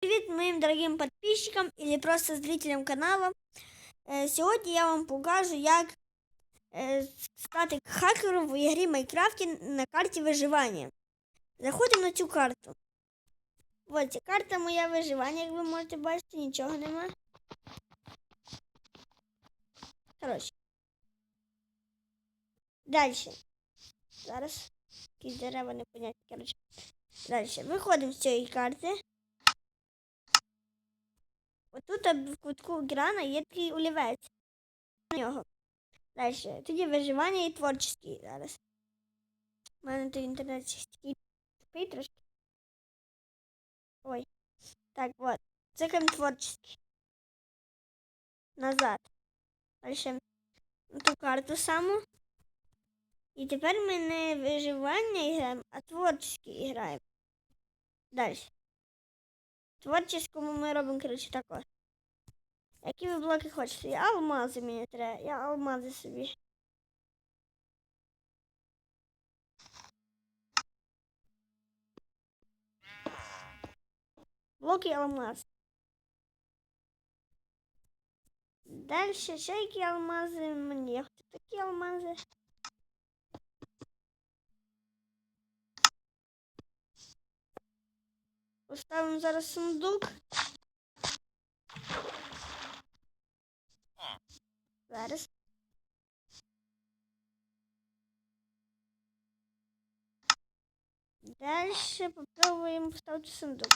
Привет моим дорогим подписчикам или просто зрителям канала. Е, Сьогодні я вам покажу, як е, стати хакером в ігрі Майнкрафті на карті виживання. Заходимо на цю карту. Ось ця карта моя виживання, як ви можете бачити, нічого нема. Коротше. Далі. Зараз. Якісь дерева непонятні. Коротше. Далі. Виходимо з цієї карти. Отут в кутку екрана є такий олівець. На нього. Далі. Тоді виживання і творчість зараз. У мене тут інтернет такий трошки. Ой. Так, от. Цикаємо творчість. Назад. Далі ту карту саму. І тепер ми не виживання граємо, а творчість граємо. Далі. Творческому ми робимо, коротше, тако. Які ви блоки хочете? Я алмази мені треба. Я алмази собі. Блоки алмаз. Ще які алмази мені. Хочу такі алмази. Поставимо зараз сундук. Зараз. Дальше попробуем поставить сундук.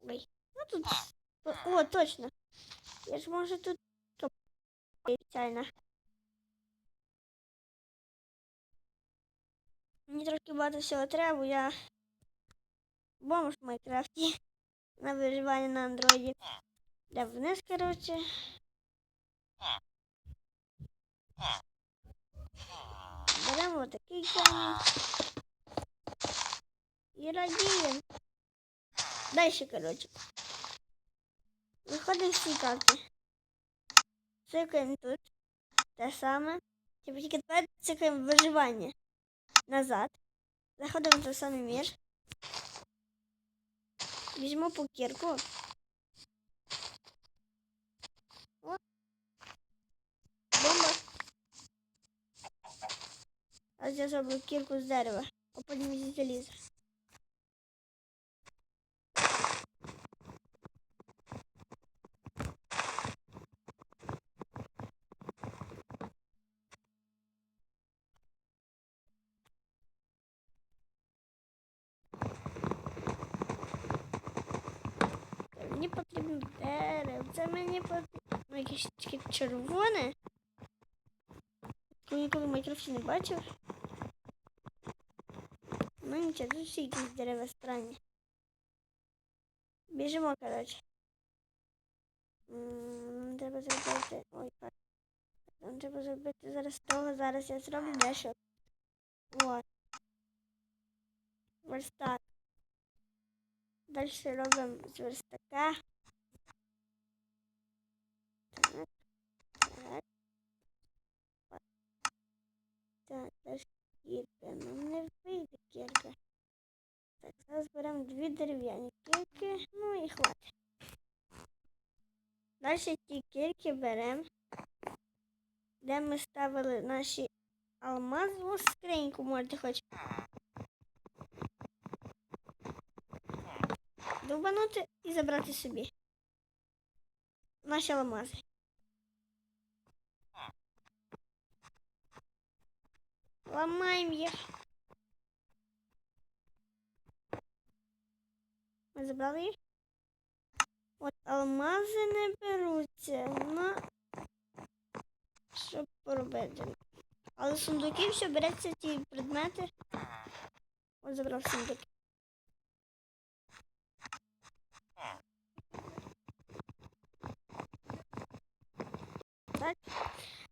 Ой, ну тут... О, точно. Я ж можу тут... Спеціально. Мені трошки багато всього треба, я бомж в Майнкрафті на виживання на андроїді. Де вниз, коротше. Беремо отакий камінь. І радіємо. Дальше, коротше. Виходимо цієї карти. Цикаємо тут. Те саме. Типу тільки тепер цикаємо виживання. Назад. Заходимо в той самий мір. Візьму по кірку. О. Бомба. А я зроблю кірку з дерева. Потім зі заліза. Дерево. Це мені потрібно якесь таке червоне. Коли ніколи в Майнкрафті не бачив. Ну нічого, тут всі якісь дерева странні. Біжимо, коротше. Треба зробити. Ой. Нам треба зробити зараз того. Зараз я зроблю дещо. От. Ось так. Далі робимо з верстака. Так, так. От. Так, далі кірка. Ну не вийде кірка. Так, зараз беремо дві дерев'яні кірки, ну і хватить. Далі ті кірки беремо, де ми ставили наші алмазову скриньку, можете хоч довбанути і забрати собі. Наші алмази. Ламаємо їх. Забрали їх. От алмази не беруться на що поробити. Але сундуки все береться ті предмети. От забрав сундуки. так?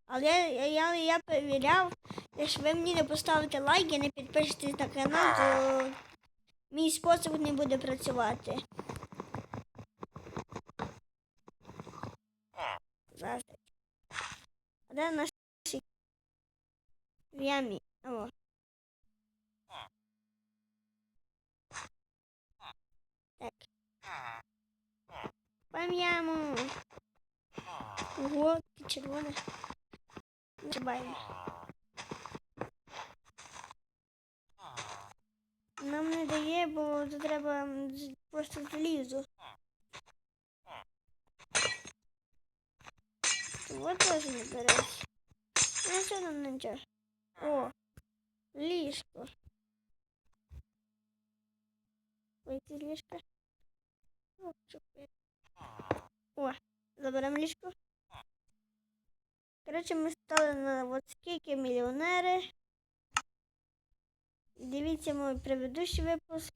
Але я, я, я перевіряв, якщо ви мені не поставите лайк і не підпишетесь на канал, то мій спосіб не буде працювати. Зараз. А де наші ямі. О. Так. Пам яму. Ого, червоне. Чебаємо. Нам бо тут треба просто залізу. Вот теж не береш. Ну, що нам нічого. О, ліжко. Вийти з ліжка. О. О, заберемо ліжко. Коротше, ми стали на от скільки мільйонери. Дивіться мій предыдущий випуск.